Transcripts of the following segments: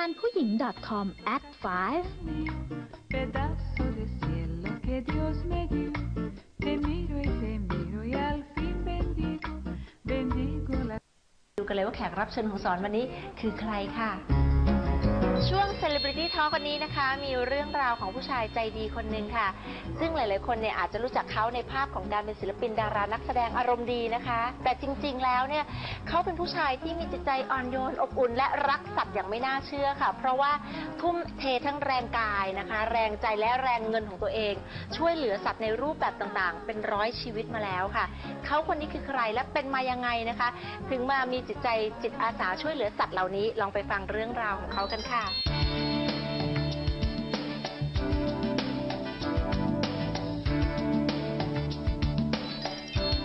การผู้หญิง .com at 5ดูกันเลยว่าแขกรับเชิญของสอนวันนี้คือใครค่ะ ช่วง Celebrity Talk วันนี้นะคะ มีเรื่องราวของผู้ชายใจดีคนหนึ่งค่ะ ซึ่งหลาย ๆ คนเนี่ยอาจจะรู้จักเขาในภาพของการเป็นศิลปินดารานักแสดงอารมณ์ดีนะคะ แต่จริง ๆ แล้วเนี่ยเขาเป็นผู้ชายที่มีจิตใจอ่อนโยนอบอุ่น และรักสัตว์อย่างไม่น่าเชื่อค่ะ เพราะว่าทุ่มเททั้งแรงกายนะคะ แรงใจและแรงเงินของตัวเอง ช่วยเหลือสัตว์ในรูปแบบต่าง ๆ เป็นร้อยชีวิตมาแล้วค่ะเขาคนนี้คือใครและเป็นมายังไงนะคะ ถึงมามีจิตใจจิตอาสาช่วยเหลือสัตว์เหล่านี้ลองไปฟังเรื่องราวของเขากันค่ะ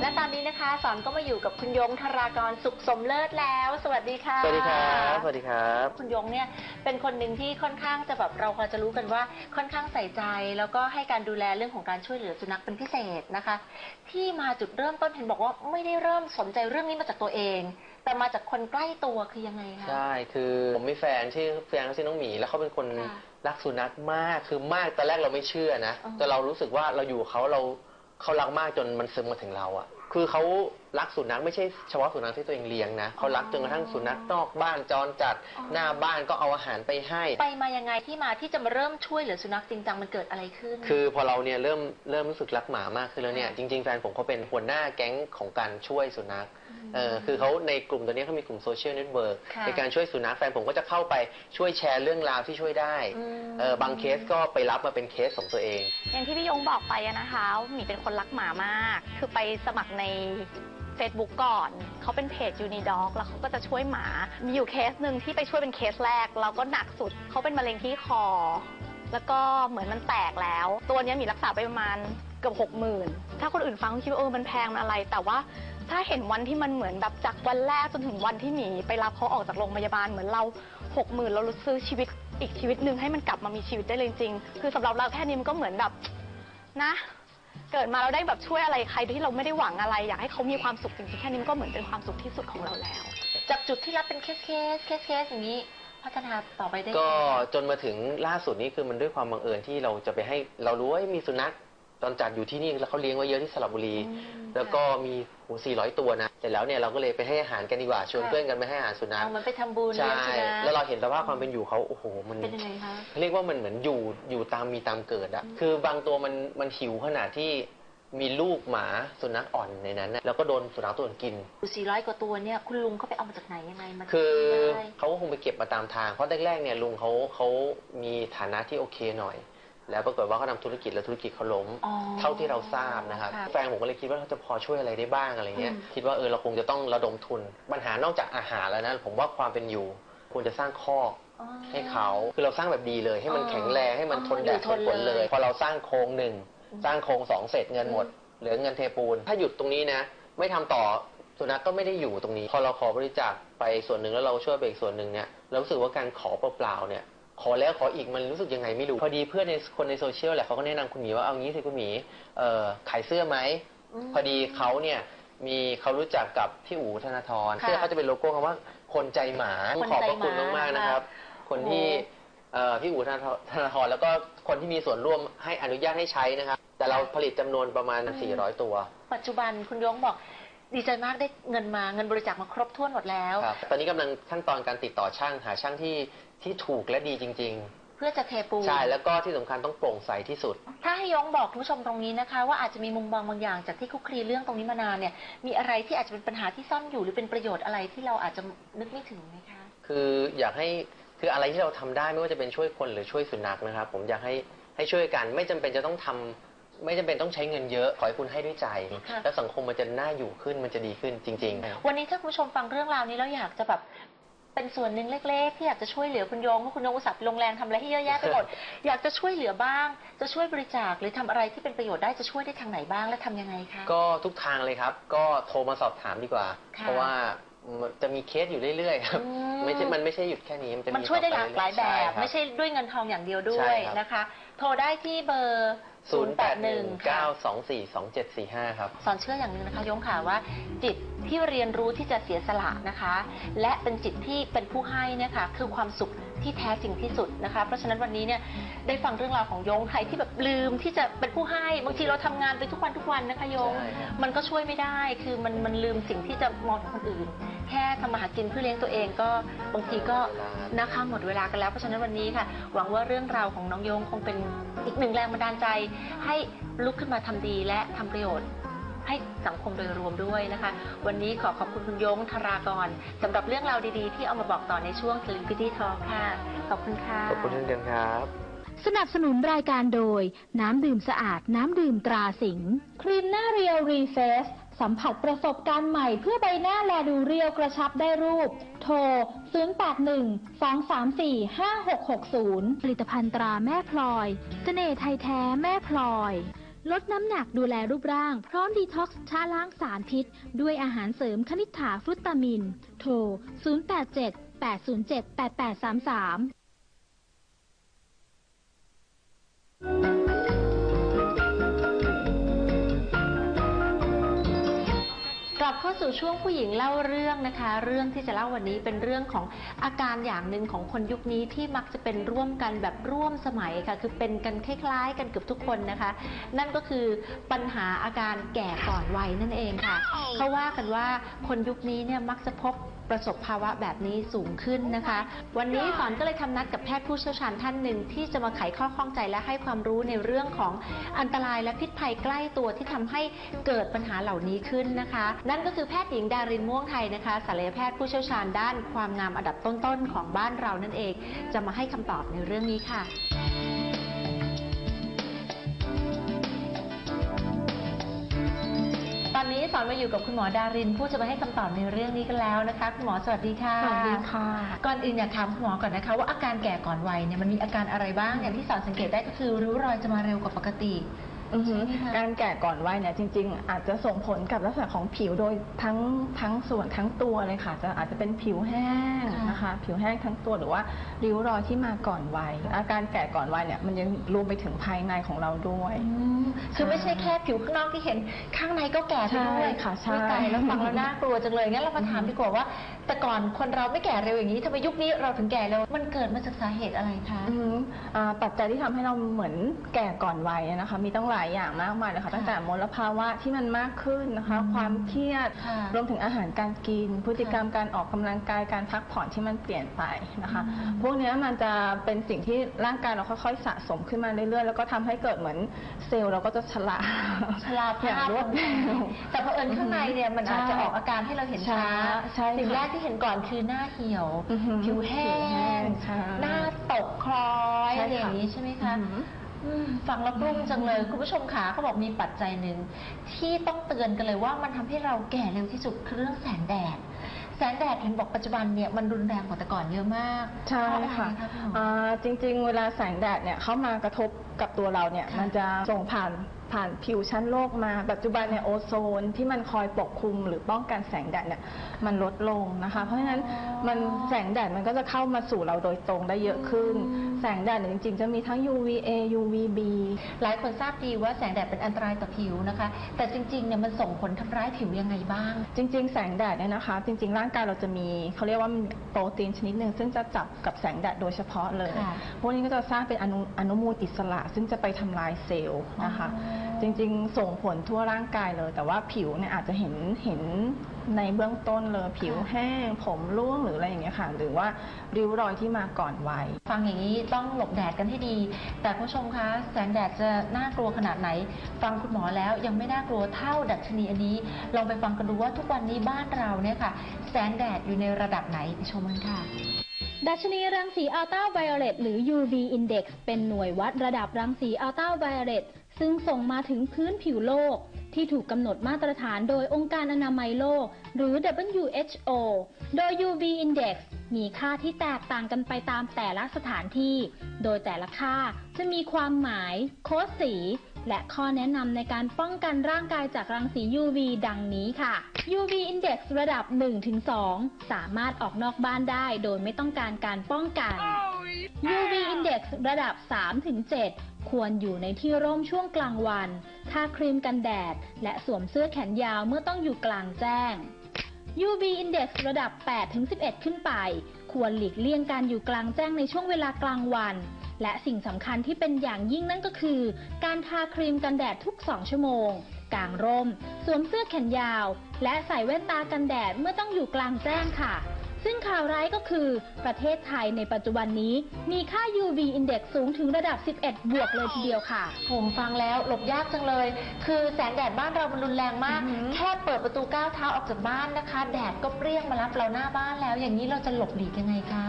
และตอนนี้นะคะสอนก็มาอยู่กับคุณยงธารากรสุขสมเลิศแล้ว สวัสดีค่ะ สวัสดีครับสวัสดีครับ คุณยงเนี่ยเป็นคนหนึ่งที่ค่อนข้างจะแบบเราพอจะรู้กันว่าค่อนข้างใส่ใจ แล้วก็ให้การดูแลเรื่องของการช่วยเหลือสุนัขเป็นพิเศษนะคะ ที่มาจุดเริ่มต้นเห็นบอกว่าไม่ได้เริ่มสนใจเรื่องนี้มาจากตัวเอง แต่มาจากคนใกล้ตัวคือยังไงคะ ใช่คือผมมีแฟนชื่อแฟนเขาชื่อน้องหมีแล้วเขาเป็นคนค่ะรักสุนัขมากคือมากตอนแรกเราไม่เชื่อนะ อ๋อ แต่เรารู้สึกว่าเราอยู่กับเขาเราเขารักมากจนมันซึมมาถึงเราอะคือเขา รักสุนัขไม่ใช่เฉพาะสุนัขที่ตัวเองเลี้ยงนะเขารักจนกระทั่งสุนัขนอกบ้านจรจัดหน้าบ้านก็เอาอาหารไปให้ ไปมายังไงที่มาที่จะมาเริ่มช่วยเหลือสุนัขจริงจังมันเกิดอะไรขึ้น คือพอเราเนี่ยเริ่มเริ่มรู้สึกรักหมามากขึ้นแล้วเนี่ยค่ะจริงๆแฟนผมเขาเป็นหัวหน้าแก๊งของการช่วยสุนัขมเออคือเขาในกลุ่มตัวนี้เขามีกลุ่มโซเชียลเน็ตเวิร์กค่ะในการช่วยสุนัขแฟนผมก็จะเข้าไปช่วยแชร์เรื่องราวที่ช่วยได้อืมเออบางเคสก็ไปรับมาเป็นเคสของตัวเอง อย่างที่พี่ยงบอกไปอะนะคะหมีเป็นคนรักหมามาก คือไปสมัครใน Facebook ก่อน เขาเป็นเพจยูนิด็อกแล้วเขาก็จะช่วยหมา มีอยู่เคสหนึ่งที่ไปช่วยเป็นเคสแรกแล้วก็หนักสุด เขาเป็นมะเร็งที่คอ แล้วก็เหมือนมันแตกแล้ว ตัวนี้มีรักษาไปประมาณเกือบหกหมื่นถ้าคนอื่นฟังคิดว่าเออมันแพงมันอะไร แต่ว่าถ้าเห็นวันที่มันเหมือนแบบจากวันแรกจนถึงวันที่หมีไปรับเขาออกจากโรงพยาบาลเหมือนเราหกหมื่นเราซื้อชีวิตอีกชีวิตหนึ่งให้มันกลับมามีชีวิตได้เลยจริง คือสำหรับเราแค่นี้มันก็เหมือนแบบนะ เกิดมาเราได้แบบช่วยอะไรใครโดยที่เราไม่ได้หวังอะไร อยากให้เขามีความสุขจริงๆแค่นี้มันก็เหมือนเป็นความสุขที่สุดของเราแล้ว จากจุดที่รับเป็นเคสเคสเคสเคสอย่างนี้ พัฒนาต่อไปได้ก็ยังไงคะจนมาถึงล่าสุดนี้คือมันด้วยความบังเอิญที่เราจะไปให้เรารู้ว่ามีสุนัข ตอนจัดอยู่ที่นี่แล้วเขาเลี้ยงไว้เยอะที่สระบุรีอืมแล้วก็มีโห400ตัวนะแต่แล้วเนี่ยเราก็เลยไปให้อาหารกันดีกว่าชวนค่ะเพื่อนกันไปให้อาหารสุนัข เอามันไปทำบุญใช่ เลี้ยงสุนัข แล้วเราเห็นสภาพความเป็นอยู่เขาโอ้โห มันเป็นยังไงคะ เรียกว่ามันเหมือนอยู่อยู่ตามมีตามเกิดอะอืมคือบางตัวมันมันหิวขนาดที่มีลูกหมาสุนัขอ่อนในนั้นนะแล้วก็โดนสุนัขตัวอื่นกิน อยู่400 กว่าตัวเนี่ยคุณลุงเขาไปเอามาจากไหนยังไงมาคือได้ เขาก็คงไปเก็บมาตามทาง เพราะแรกๆเนี่ยลุงเขาเขามีฐานะที่โอเคหน่อย แล้วปรากฏว่าเขาทำธุรกิจแล้วธุรกิจเขาล้ม อ๋อเท่าที่เราทราบนะครับ ค่ะแฟนผมก็เลยคิดว่าเขาจะพอช่วยอะไรได้บ้างอะไรเงี้ยอืม คิดว่าเออเราคงจะต้องระดมทุน ปัญหานอกจากอาหารแล้วนะผมว่าความเป็นอยู่ควรจะสร้างคอกอ๋อ ให้เขาคือเราสร้างแบบดีเลย ให้มันอ๋อแข็งแรงให้มันทนแดดอ๋อทนฝนอยู่ทนเลเลยยพอเราสร้างโครงหนึ่งอืมสร้างโครงสองเสร็จเงินหมด เหลือเงินเทปูน ถ้าหยุดตรงนี้นะ ไม่ทำต่อสุนัขก็ไม่ได้อยู่ตรงนี้ พอเราขอบริจาคไปส่วนหนึ่งแล้วเราช่วยไปอีกส่วนหนึ่งเนี่ยเรารู้สึกว่าการขอเปล่าๆเนี่ย ขอแล้วขออีกมันรู้สึกยังไงไม่รู้ พอดีเพื่อนในคนในโซเชียลแหละเขาก็แนะนำคุณหมีว่าเอางี้สิคุณหมีเอ่อขายเสื้อไหม ม พอดีเขาเนี่ยมีเขารู้จักกับพี่อู๋ธนาธรค่ะเสื้อเขาจะเป็นโลโก้คำว่าคนใจหมาคนขอบพระใจหมาคุณมากๆนะครับ คนที่โอ้เอ่อพี่อู๋ธนาธรธนาธรแล้วก็คนที่มีส่วนร่วมให้อนุญาตให้ใช้นะครับ แต่เราผลิตจำนวนประมาณ400 ตัว ปัจจุบันคุณยงบอก ดีใจมากได้เงินมาเงินบริจาคมาครบถ้วนหมดแล้ว ครับตอนนี้กำลังขั้นตอนการติดต่อช่างหาช่างที่ที่ถูกและดีจริง เพื่อจะเทปูนๆใช่แล้วก็ที่สำคัญต้องโปร่งใสที่สุด ถ้าให้ยงบอกคุณผู้ชมตรงนี้นะคะ ว่าอาจจะมีมุมมองบางอย่างจากที่คุกคลีเรื่องตรงนี้มานานเนี่ย มีอะไรที่อาจจะเป็นปัญหาที่ซ่อนอยู่หรือเป็นประโยชน์อะไรที่เราอาจจะนึกไม่ถึงไหมคะ คืออยากให้คืออะไรที่เราทำได้ไม่ว่าจะเป็นช่วยคนหรือช่วยสุนัขนะครับ ผมอยากให้ให้ช่วยกันไม่จำเป็นจะต้องทำ ไม่จำเป็นต้องใช้เงินเยอะ ขอให้คุณให้ด้วยใจ ค่ะ แล้วสังคมมันจะน่าอยู่ขึ้นมันจะดีขึ้นจริงๆวันนี้ถ้าคุณผู้ชมฟังเรื่องราวนี้แล้วอยากจะแบบเป็นส่วนหนึ่งเล็ก ๆ ที่อยากจะช่วยเหลือคุณโยงเพราะคุณโยงอุตส่าห์ไปลงแรงทำอะไรที่เยอะแยะไปหมด อยากจะช่วยเหลือบ้าง จะช่วยบริจาคหรือทำอะไรที่เป็นประโยชน์ได้จะช่วยได้ทางไหนบ้างและทำยังไงคะก็ทุกทางเลยครับ ก็โทรมาสอบถามดีกว่า ค่ะเพราะว่ามันจะมีเคสอยู่เรื่อยๆครับอืม ไม่ใช่มันไม่ใช่หยุดแค่นี้มันจะมันช่วยได้หลากหลายแบบใช่ไม่ใช่ด้วยเงินทองอย่างเดียวด้ใช่วยครับ นะคะ โทรได้ที่เบอร์ ศูนย์แปดหนึ่ง081เก้าค่ะสองสี่สองเจ็ดสี่ห้าครับ สอนเชื่ออย่างหนึ่งนะคะยงค่ะว่า จิตที่เรียนรู้ที่จะเสียสละนะคะ และเป็นจิตที่เป็นผู้ให้เนี่ยค่ะคือความสุข ที่แท้จริงที่สุดนะคะ เพราะฉะนั้นวันนี้เนี่ยได้ฟังเรื่องราวของโยงใครที่แบบลืมที่จะเป็นผู้ให้บางทีเราทำงานไปทุกวันทุกวันนะคะโยง ใช่ครับ มันก็ช่วยไม่ได้คือมันมันลืมสิ่งที่จะมองถึงคนอื่น แค่ทำมาหากินเพื่อเลี้ยงตัวเองก็บางทีก็นะคะหมดเวลากันแล้วเพราะฉะนั้นวันนี้ค่ะ หวังว่าเรื่องราวของน้องโยงคงเป็นอีกหนึ่งแรงบันดาลใจ ให้ลุกขึ้นมาทำดีและทำประโยชน์ ให้สังคมโดยรวมด้วยนะคะ วันนี้ขอขอบคุณคุณโยงธารากรสำหรับเรื่องราวดีๆ ที่เอามาบอกต่อในช่วง Celebrity Talk ค่ะ ขอบคุณค่ะ ขอบคุณเช่นกันครับ สนับสนุนรายการโดย น้ำดื่มสะอาด น้ำดื่มตราสิงห์ครีมหน้าเรียวรีเฟสสัมผัสประสบการณ์ใหม่เพื่อใบหน้าแลดูเรียวกระชับได้รูป โทร 081 234 5660 ผลิตภัณฑ์ตราแม่พลอย เสน่ห์ไทยแท้แม่พลอย ลดน้ำหนักดูแลรูปร่าง พร้อมดีท็อกซ์ชาล้างสารพิษ ด้วยอาหารเสริมคณิษฐาฟรุตตามิน โทร 087 807 8833 ลับเข้าสู่ช่วงผู้หญิงเล่าเรื่องนะคะ เรื่องที่จะเล่าวันนี้เป็นเรื่องของอาการอย่างหนึ่งของคนยุคนี้ที่มักจะเป็นร่วมกันแบบร่วมสมัยค่ะ คือเป็นกันคล้ายๆ กันเกือบทุกคนนะคะ นั่นก็คือปัญหาอาการแก่ก่อนวัยนั่นเองค่ะเขาว่ากันว่าคนยุคนี้เนี่ยมักจะพบ ประสบภาวะแบบนี้สูงขึ้นนะคะ วันนี้สอนก็เลยทำนัดกับแพทย์ผู้เชี่ยวชาญท่านหนึ่งที่จะมาไขข้อข้องใจและให้ความรู้ในเรื่องของอันตรายและพิษภัยใกล้ตัวที่ทำให้เกิดปัญหาเหล่านี้ขึ้นนะคะ นั่นก็คือแพทย์หญิงดารินม่วงไทยนะคะศัลยแพทย์ผู้เชี่ยวชาญด้านความงามอันดับต้นๆของบ้านเรานั่นเอง จะมาให้คำตอบในเรื่องนี้ค่ะ ตอนนี้สอนมาอยู่กับคุณหมอดารินผู้จะมาให้คำตอบในเรื่องนี้กันแล้วนะคะคุณหมอสวัสดีค่ะสวัสดีค่ะก่อนอื่นอยากถามคุณหมอก่อนนะคะ ว่าอาการแก่ก่อนวัยเนี่ยมันมีอาการอะไรบ้างอย่างที่สอนสังเกตได้ก็คือริ้วรอยจะมาเร็วกว่าปกติ อือฮึใช่ไหมคะการแก่ก่อนวัยเนี่ยจริง ๆ อาจจะส่งผลกับลักษณะของผิวโดยทั้งทั้งส่วนทั้งตัวเลยค่ะ จะอาจจะเป็นผิวแห้งค่ะนะคะ ผิวแห้งทั้งตัวหรือว่าริ้วรอยที่มาก่อนวัยอาการแก่ก่อนวัยเนี่ยมันยังรวมไปถึงภายในของเราด้วย อืมคือไม่ใช่แค่ผิวข้างนอกที่เห็นข้างในก็แก่ไปด้วยใช่ค่ะใช่ไม่ตายแล้วฟังแล้วน่ากลัวจังเลยงั้นเรามาถามดีกว่าว่า แต่ก่อนคนเราไม่แก่เร็วอย่างนี้ทำไมยุคนี้เราถึงแก่เร็วมันเกิดมาจากสาเหตุอะไรคะอือฮึอ่าปัจจัยที่ทำให้เราเหมือนแก่ก่อนวัยนะคะ มีตั้งหลายอย่างมากมายเลยค่ะตั้งแต่มลภาวะที่มันมากขึ้นนะคะอืมความเครียดค่ะรวมถึงอาหารการกิน พฤติกรรมการออกกำลังกายการพักผ่อนที่มันเปลี่ยนไปนะคะ อืม พวกเนี้ยมันจะเป็นสิ่งที่ร่างกายเราค่อยๆ สะสมขึ้นมาเรื่อยๆ แล้วก็ทำให้เกิดเหมือนเซลล์เราก็จะชราชราอย่างภาพรวดเร็ว แต่พอเผอิญข้างในเนี่ยมันอาจจะออกอาการให้เราเห็นช้าใช่ค่ะสิ่งแรกที่เห็นก่อนคือหน้าเหี่ยวอือหือผิวแห้ผิวแห้งงใช่หน้าตกคล้อยใช่อะไรค่ะอย่างนี้ใช่ไหมคะอือหืออืมฟังแล้วกลุ้มจังเลย คุณผู้ชมขาเขาบอกมีปัจจัยหนึ่งที่ต้องเตือนกันเลยว่ามันทำให้เราแก่เร็วที่สุดคือเรื่องแสงแดด แสงแดดเห็นบอกปัจจุบันเนี่ยมันรุนแรงกว่าแต่ก่อนเยอะมากใช่เพราอไรค่ะคะคุณหมอ อ่าจริงๆ เวลาแสงแดดเนี่ยเข้ามากระทบกับตัวเราเนี่ย ค่ะมันจะส่งผ่าน ผ่านผิวชั้นโลกมา ปัจจุบันเนี่ยโอโซนที่มันคอยปกคลุมหรือป้องกันแสงแดดเนี่ยมันลดลงนะคะ เพราะฉะนั้นมันแสงแดดมันก็จะเข้ามาสู่เราโดยตรงได้เยอะขึ้น แสงแดดเนี่ยจริง ๆ จะมีทั้ง UVA UVB หลายคนทราบดีว่าแสงแดดเป็นอันตรายต่อผิวนะคะ แต่จริงๆเนี่ยมันส่งผลทำร้ายผิวยังไงบ้าง จริง ๆ แสงแดดเนี่ยนะคะ จริง ๆ ร่างกายเราจะมีเขาเรียกว่ามันโปรตีนชนิดหนึ่งซึ่งจะจับกับแสงแดดโดยเฉพาะเลย ค่ะ พวกนี้ก็จะสร้างเป็นอนุอนุมูลอิสระ ซึ่งจะไปทำลายเซลล์นะคะ อ๋อ จริงๆ ส่งผลทั่วร่างกายเลย แต่ว่าผิวเนี่ยอาจจะเห็นเห็นในเบื้องต้นเลยผิวแห้ง ผมร่วงหรืออะไรอย่างเงี้ยค่ะ หรือว่าริ้วรอยที่มาก่อนวัย ฟังอย่างนี้ต้องหลบแดดกันให้ดี แต่คุณผู้ชมคะ แสงแดดจะน่ากลัวขนาดไหน ฟังคุณหมอแล้วยังไม่น่ากลัวเท่าดัชนีอันนี้ ลองไปฟังกันดูว่าทุกวันนี้บ้านเราเนี่ยค่ะ แสงแดดอยู่ในระดับไหนไปชมกันค่ะดัชนีรังสีอัลตราไวโอเลตหรือ UV Index เป็นหน่วยวัดระดับรังสีอัลตราไวโอเลต ซึ่งส่งมาถึงพื้นผิวโลก ที่ถูกกำหนดมาตรฐานโดยองค์การอนามัยโลก หรือ WHO โดย UV Index มีค่าที่แตกต่างกันไปตามแต่ละสถานที่ โดยแต่ละค่าจะมีความหมาย โค้ดสี และข้อแนะนำในการป้องกันร่างกายจากรังสี UV ดังนี้ค่ะ UV Index ระดับ 1-2 สามารถออกนอกบ้านได้โดยไม่ต้องการการป้องกัน UV Index ระดับ 3-7 ควรอยู่ในที่ร่มช่วงกลางวันทาครีมกันแดด และสวมเสื้อแขนยาวเมื่อต้องอยู่กลางแจ้ง UV Index ระดับ 8-11 ขึ้นไป ควรหลีกเลี่ยงการอยู่กลางแจ้งในช่วงเวลากลางวัน และสิ่งสำคัญที่เป็นอย่างยิ่งนั่นก็คือ การทาครีมกันแดดทุก 2 ชั่วโมง กางร่ม สวมเสื้อแขนยาว และใส่แว่นตากันแดดเมื่อต้องอยู่กลางแจ้งค่ะ ซึ่งข่าวร้ายก็คือ ประเทศไทยในปัจจุบันนี้ มีค่า UV Index สูงถึงระดับ 11 บวกเลยทีเดียวค่ะ ผมฟังแล้วหลบยากจังเลย คือแสงแดดบ้านเรามันรุนแรงมาก อือหือ แค่เปิดประตูก้าวเท้าออกจากบ้านนะคะ แดดก็เปรี้ยงมารับเราหน้าบ้านแล้ว อย่างนี้เราจะหลบหลีกยังไงคะ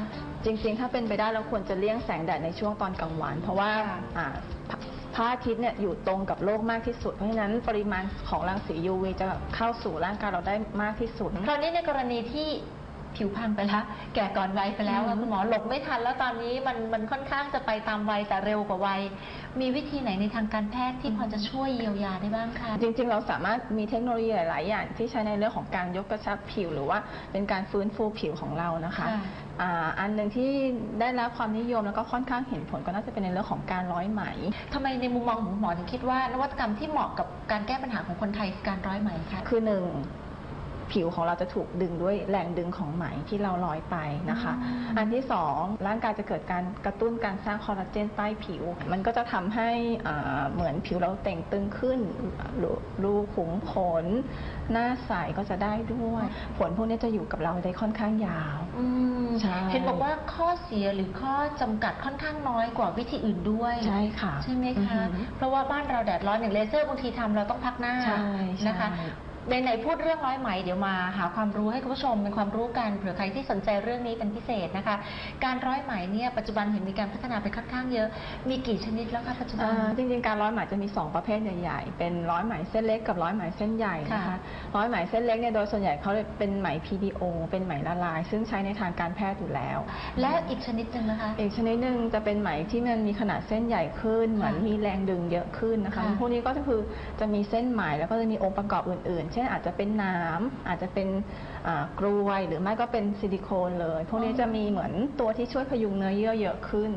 จริงๆ ถ้าเป็นไปได้เราควรจะเลี่ยงแสงแดดในช่วงตอนกลางวัน เพราะว่าค่ะอ่าพระพระอาทิตย์เนี่ยอยู่ตรงกับโลกมากที่สุด เพราะฉะนั้นปริมาณของรังสี UV จะเข้าสู่ร่างกายเราได้มากที่สุด คราวนี้ในกรณีที่ ผิวพรรณไปแล้วแก่ก่อนวัยไปแล้วอืค่ะมคุณหมอหลบไม่ทัน แล้วตอนนี้มันมันค่อนข้างจะไปตามวัยแต่เร็วกว่าวัย มีวิธีไหนในทางการแพทย์ที่พอจะช่วยเยียวยาได้บ้างคะ จริงๆ เราสามารถมีเทคโนโลยีหลาย ๆ อย่างที่ใช้ในเรื่องของการยกกระชับผิว หรือว่าเป็นการฟื้นฟูผิวของเรานะคะค่ะ อ่าอันหนึ่งที่ได้รับความนิยมแล้วก็ค่อนข้างเห็นผลก็น่าจะเป็นในเรื่องของการร้อยไหม ทำไมในมุมมองของคุณหมอถึงคิดว่านวัตกรรมที่เหมาะกับการแก้ปัญหาของคนไทยคือการร้อยไหมคะ คือหนึ่ง ผิวของเราจะถูกดึงด้วยแรงดึงของไหมที่เราร้อยไปนะคะอืมอันที่สองร่างกายจะเกิดการกระตุ้นการสร้างคอลลาเจนใต้ผิว มันก็จะทำให้อ่าเหมือนผิวเราเต่งตึงขึ้นรูรูขุมขน หน้าใสก็จะได้ด้วย ผลพวกนี้จะอยู่กับเราได้ค่อนข้างยาวอืมใช่เห็นบอกว่าข้อเสียหรือข้อจำกัดค่อนข้างน้อยกว่าวิธีอื่นด้วย ใช่ค่ะ ใช่ไหมอือคะหือเพราะว่าบ้านเราแดดร้อนอย่างเลเซอร์บางทีทำเราต้องพักหน้าใช่ใช่นะคะ ในไหนๆพูดเรื่องร้อยไหมเดี๋ยวมาหาความรู้ให้คุณผู้ชมเป็นความรู้กันเผื่อใครที่สนใจเรื่องนี้เป็นพิเศษนะคะ การร้อยไหมเนี่ยปัจจุบันเห็นมีการพัฒนาไปค่อนข้างเยอะ มีกี่ชนิดแล้วคะปัจจุบัน อ่าจริงๆ การร้อยไหมจะมี 2 ประเภทใหญ่ๆ เป็นร้อยไหมเส้นเล็กกับร้อยไหมเส้นใหญ่นะคะค่ะร้อยไหมเส้นเล็กเนี่ยโดยส่วนใหญ่เขาเป็นไหม PDO เป็นไหมละลาย ซึ่งใช้ในทางการแพทย์อยู่แล้ว และอีกชนิดหนึ่งนะคะ อีกชนิดหนึ่งจะเป็นไหมที่มันมีขนาดเส้นใหญ่ขึ้น เหมือนค่ะมีแรงดึงเยอะขึ้นนะคะ ค่ะพวกนี้ก็คือจะมีเส้นไหมแล้วก็จะมีองค์ประกอบอื่นๆเช่นอาจจะเป็นน้ำอาจจะเป็นอ่ากรวย หรือไม่ก็เป็นซิลิโคนเลย พวกนี้จะมีเหมือนตัวที่ช่วยพยุงเนื้อเยื่อเยอะขึ้น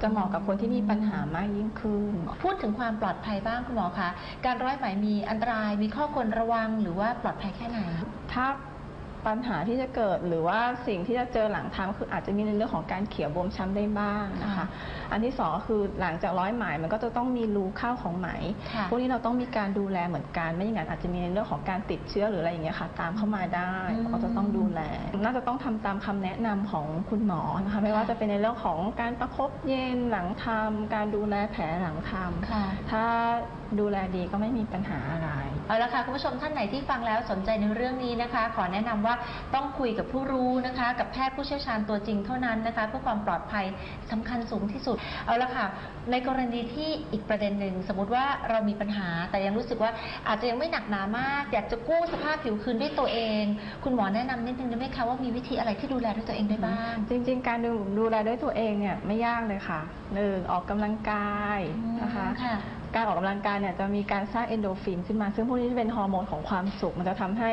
จะเหมาะกับคนที่มีปัญหามากยิ่งขึ้น พูดถึงความปลอดภัยบ้างคุณหมอคะการร้อยไหมมีอันตรายมีข้อควรระวังหรือว่าปลอดภัยแค่ไหนถ้า ปัญหาที่จะเกิดหรือว่าสิ่งที่จะเจอหลังทำคืออาจจะมีในเรื่องของการเขียวบวมช้ำได้บ้างนะคะค่ะอันที่สองก็คือหลังจากร้อยไหมมันก็จะต้องมีรูเข้าของไหมค่ะพวกนี้เราต้องมีการดูแลเหมือนกัน ไม่อย่างนั้นอาจจะมีในเรื่องของการติดเชื้อหรืออะไรอย่างเงี้ยค่ะ ตามเข้ามาได้อืมเราก็จะต้องดูแล น่าจะต้องทำตามคำแนะนำของคุณหมอนะคะ ไม่ว่าจะเป็นในเรื่องของการประคบเย็นหลังทำการดูแลแผลหลังทำค่ะถ้าดูแลดีก็ไม่มีปัญหาอะไร เอาละค่ะคุณผู้ชมท่านไหนที่ฟังแล้วสนใจในเรื่องนี้นะคะ ขอแนะนำว่าต้องคุยกับผู้รู้นะคะ กับแพทย์ผู้เชี่ยวชาญตัวจริงเท่านั้นนะคะเพื่อความปลอดภัยสำคัญสูงที่สุด เอาละค่ะ ในกรณีที่อีกประเด็นหนึ่งสมมติว่าเรามีปัญหาแต่ยังรู้สึกว่าอาจจะยังไม่หนักหนามาก อยากจะกู้สภาพผิวคืนด้วยตัวเอง คุณหมอแนะนำนิดนึงได้ไหมคะว่ามีวิธีอะไรที่ดูแลด้วยตัวเองได้บ้าง จริง ๆ การดูดูแลด้วยตัวเองเนี่ยไม่ยากเลยค่ะหนึ่งออกกำลังกายนะคะค่ะ การออกกำลังกายเนี่ยจะมีการสร้างเอนโดรฟินขึ้นมา ซึ่งพวกนี้จะเป็นฮอร์โมนของความสุข มันจะทำให้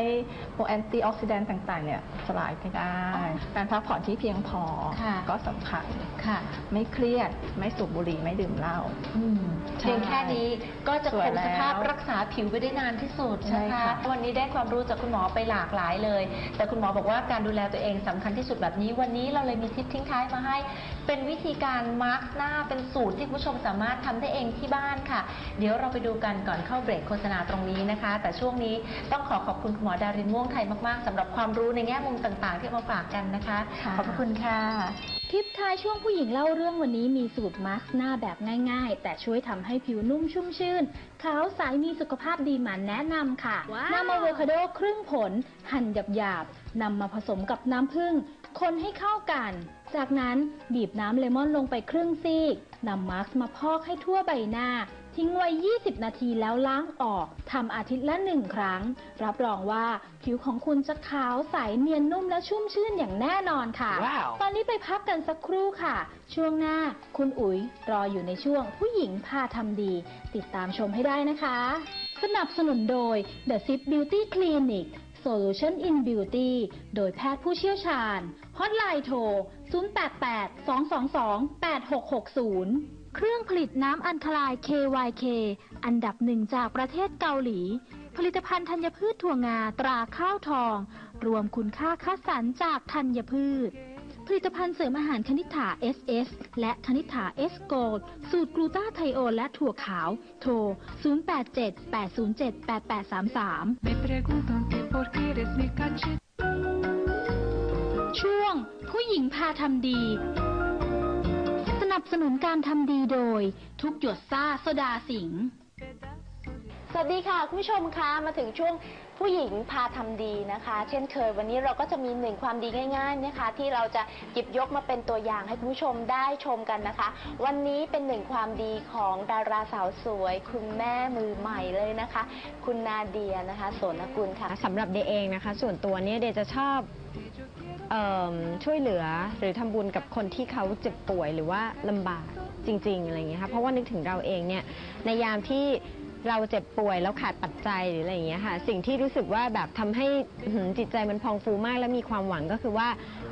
พวกแอนตี้ออกซิแดนต์ต่างๆเนี่ยสลายไปได้อ๋อการพักผ่อนที่เพียงพอค่ะ ก็สำคัญ ค่ะ ไม่เครียด ไม่สูบบุหรี่ ไม่ดื่มเหล้า อืมใช่เพียงแค่นี้ก็จะสควยงแล้วสภาพรักษาผิวไปได้นานที่สุดใช่นะคะค่ะวันนี้ได้ความรู้จากคุณหมอไปหลากหลายเลย แต่คุณหมอบอกว่าการดูแลตัวเองสำคัญที่สุดแบบนี้ วันนี้เราเลยมีทิปทิ้งท้ายมาให้ เป็นวิธีการมาร์กหน้าเป็นสูตรที่คุณผู้ชมสามารถทำได้เองที่บ้านค่ะ เดี๋ยวเราไปดูกันก่อนเข้าเบรกโฆษณาตรงนี้นะคะ แต่ช่วงนี้ต้องขอขอบคุณคุณหมอดารินม่วงไทยมากๆสำหรับความรู้ในแง่มุมต่างๆ ที่เอามาฝากกันนะคะ ค่ะ ขอบพระคุณค่ะ ทิปท้ายช่วงผู้หญิงเล่าเรื่องวันนี้มีสูตรมาสก์หน้าแบบง่ายๆ แต่ช่วยทำให้ผิวนุ่มชุ่มชื่น ขาวใสมีสุขภาพดีมาแนะนำค่ะว้าว นำอะโวคาโดครึ่งผล หั่นหยาบๆนำมาผสมกับน้ำผึ้ง คนให้เข้ากัน จากนั้นบีบน้ำเลมอนลงไปครึ่งซีกนำมาสก์มาพอกให้ทั่วใบหน้า ทิ้งไว้ 20 นาทีแล้วล้างออกทำอาทิตย์ละหนึ่งครั้ง รับรองว่าผิวของคุณจะขาวใสเนียนนุ่มและชุ่มชื่นอย่างแน่นอนค่ะว้าวตอนนี้ไปพักกันสักครู่ค่ะ ช่วงหน้าคุณอุ๋ยรออยู่ในช่วงผู้หญิงพาทำดี ติดตามชมให้ได้นะคะ สนับสนุนโดย The Sip Beauty Clinic Solution in Beauty โดยแพทย์ผู้เชี่ยวชาญ ฮอตไลน์โทร 088-222-8660 เครื่องผลิตน้ำอันคลาย KYK อันดับหนึ่งจากประเทศเกาหลี ผลิตภัณฑ์ธัญพืชถั่วงาตราข้าวทอง รวมคุณค่าคัดสรรจากธัญพืชผลิตภัณฑ์เสริมอาหารคณิ t า SS และคณิ t า S Gold สูตรกลูตาไทโอนและถั่วขาว โทร 087 807 8833 ช่วงผู้หญิงพาทำดี สนับสนุนการทำดีโดย ทุกหยดซ่าโซดาสิง สวัสดีค่ะ คุณผู้ชมคะมาถึงช่วง ผู้หญิงพาทำดีนะคะ เช่นเคยวันนี้เราก็จะมีหนึ่งความดีง่าย ๆ นะคะ ที่เราจะหยิบยกมาเป็นตัวอย่างให้คุณผู้ชมได้ชมกันนะคะ วันนี้เป็นหนึ่งความดีของดาราสาวสวย คุณแม่มือใหม่เลยนะคะ คุณนาเดียนะคะโสนกุลค่ะ สำหรับเดย์เองนะคะ ส่วนตัวเนี่ยเดย์จะชอบเอมช่วยเหลือหรือทำบุญกับคนที่เขาเจ็บป่วยหรือว่าลำบากจริง ๆ อะไรอย่างเงี้ยค่ะเพราะว่านึกถึงเราเองเนี่ยในยามที่ เราเจ็บป่วยแล้วขาดปัจจัยหรืออะไรอย่างเงี้ยค่ะ สิ่งที่รู้สึกว่าแบบทำให้อื้อหือจิตใจมันพองฟูมาก และมีความหวังก็คือว่า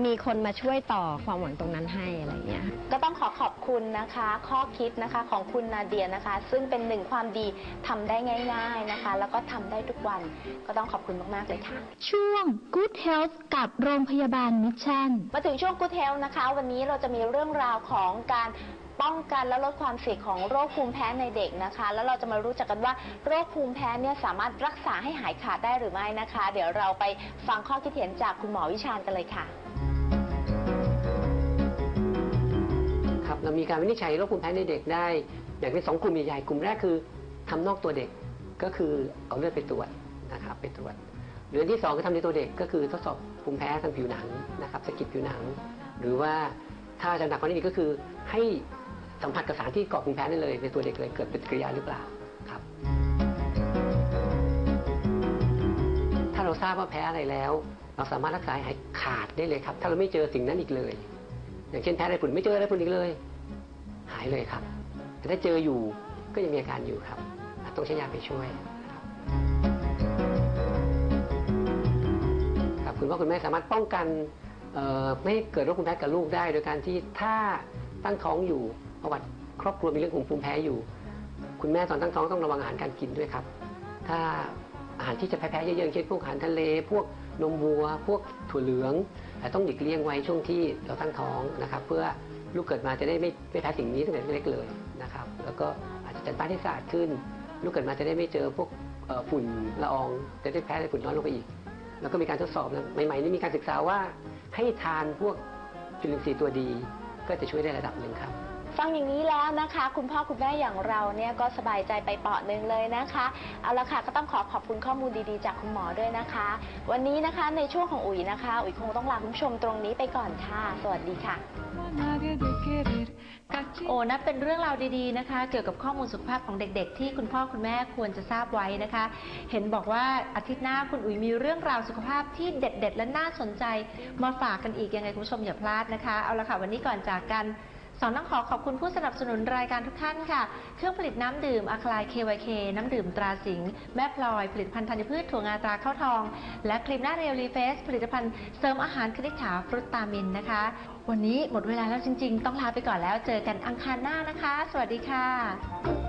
มีคนมาช่วยต่อความหวังตรงนั้นให้อะไรอย่างเงี้ยก็ต้องขอขอบคุณนะคะ ข้อคิดนะคะของคุณนาเดียนะคะ ซึ่งเป็นหนึ่งความดีทำได้ง่าย ๆนะคะ แล้วก็ทำได้ทุกวันก็ต้องขอบคุณมากๆเลยค่ะ ช่วง Good Health กับโรงพยาบาลมิชชั่นมาถึงช่วงกูเทลนะคะ วันนี้เราจะมีเรื่องราวของการ ป้องกันและลดความเสี่ยงของโรคภูมิแพ้ในเด็กนะคะ แล้วเราจะมารู้จักกันว่าโรคภูมิแพ้เนี่ยสามารถรักษาให้หายขาดได้หรือไม่นะคะ เดี๋ยวเราไปฟังข้อคิดเห็นจากคุณหมอวิชาญกันเลยค่ะครับเรามีการวินิจฉัยโรคภูมิแพ้ในเด็กได้ อย่างเป็นสองกลุ่มใหญ่ๆกลุ่มแรกคือทำนอกตัวเด็กก็คือเอาเลือดไปตรวจนะครับไปตรวจหรือนที่สองก็ทำในตัวเด็กก็คือทดสอบภูมิแพ้ทางผิวหนังนะครับสกิดผิวหนัง หรือว่าถ้าจะหนักกว่านี้อีกก็คือให้ สัมผัสกับสารที่ก่อภูมิแพ้ได้เลย ในตัวเด็กเลยเกิดปฏิกิริยาหรือเปล่าครับ ถ้าเราทราบว่าแพ้อะไรแล้ว เราสามารถรักษาหายขาดได้เลยครับ ถ้าเราไม่เจอสิ่งนั้นอีกเลย อย่างเช่นแพ้อะไรฝุ่นไม่เจออะไรฝุ่นอีกเลย หายเลยครับ แต่ถ้าเจออยู่ก็ยังมีอาการอยู่ครับ ต้องใช้ยาไปช่วยครับคุณพ่อคุณแม่สามารถป้องกันไม่ให้เกิดโรคภูมิแพ้กับลูกได้ โดยการที่ถ้าตั้งท้องอยู่ ประวัติครอบครัวมีเรื่องของภูมิแพ้อยู่ คุณแม่ตอนตั้งท้องต้องระวังอาหารการกินด้วยครับ ถ้าอาหารที่จะแพ้ๆเยอะๆอย่างเช่นพวกอาหารทะเล พวกนมวัว พวกถั่วเหลืองแต่ต้องหลีกเลี่ยงไว้ช่วงที่เราตั้งท้องนะครับ เพื่อลูกเกิดมาจะได้ไม่ไม่แพ้สิ่งนี้ตั้งแต่เล็กๆเลยนะครับ แล้วก็อาจจะจัดบ้านให้สะอาดขึ้น ลูกเกิดมาจะได้ไม่เจอพวกเอ่อฝุ่นละออง จะได้แพ้ในฝุ่นน้อยลงไปอีก แล้วก็มีการทดสอบนะใหม่ๆนี่มีการศึกษาว่าให้ทานพวกจุลินทรีย์ตัวดีก็จะช่วยได้ระดับหนึ่งครับ ฟังอย่างนี้แล้วนะคะ คุณพ่อคุณแม่อย่างเราเนี่ยก็สบายใจไปเปาะหนึ่งเลยนะคะ เอาละค่ะก็ต้องขอขอบคุณข้อมูลดีๆ จากคุณหมอด้วยนะคะ วันนี้นะคะในช่วงของอุ๋ยนะคะ อุ๋ยคงต้องลาคุณผู้ชมตรงนี้ไปก่อนค่ะ สวัสดีค่ะโอ้นับเป็นเรื่องราวดีๆนะคะ เกี่ยวกับข้อมูลสุขภาพของเด็กๆ ที่คุณพ่อคุณแม่ควรจะทราบไว้นะคะ เห็นบอกว่าอาทิตย์หน้าคุณอุ๋ยมีเรื่องราวสุขภาพที่เด็ด ๆ และน่าสนใจ มาฝากกันอีกยังไงคุณผู้ชมอย่าพลาดนะคะ เอาละค่ะวันนี้ก่อนจากกัน สองต้องขอขอบคุณผู้สนับสนุนรายการทุกท่านค่ะ เครื่องผลิตน้ำดื่มอะคลาย KYK น้ำดื่มตราสิงห์แม่พลอย ผลิตภัณฑ์ธัญพืชถั่วงาตราข้าวทอง และครีมหน้าเรียวรีเฟสผลิตภัณฑ์เสริมอาหารคณิษฐาฟรุตตามินนะคะ วันนี้หมดเวลาแล้วจริง ๆ ต้องลาไปก่อนแล้วเจอกันอังคารหน้านะคะ สวัสดีค่ะ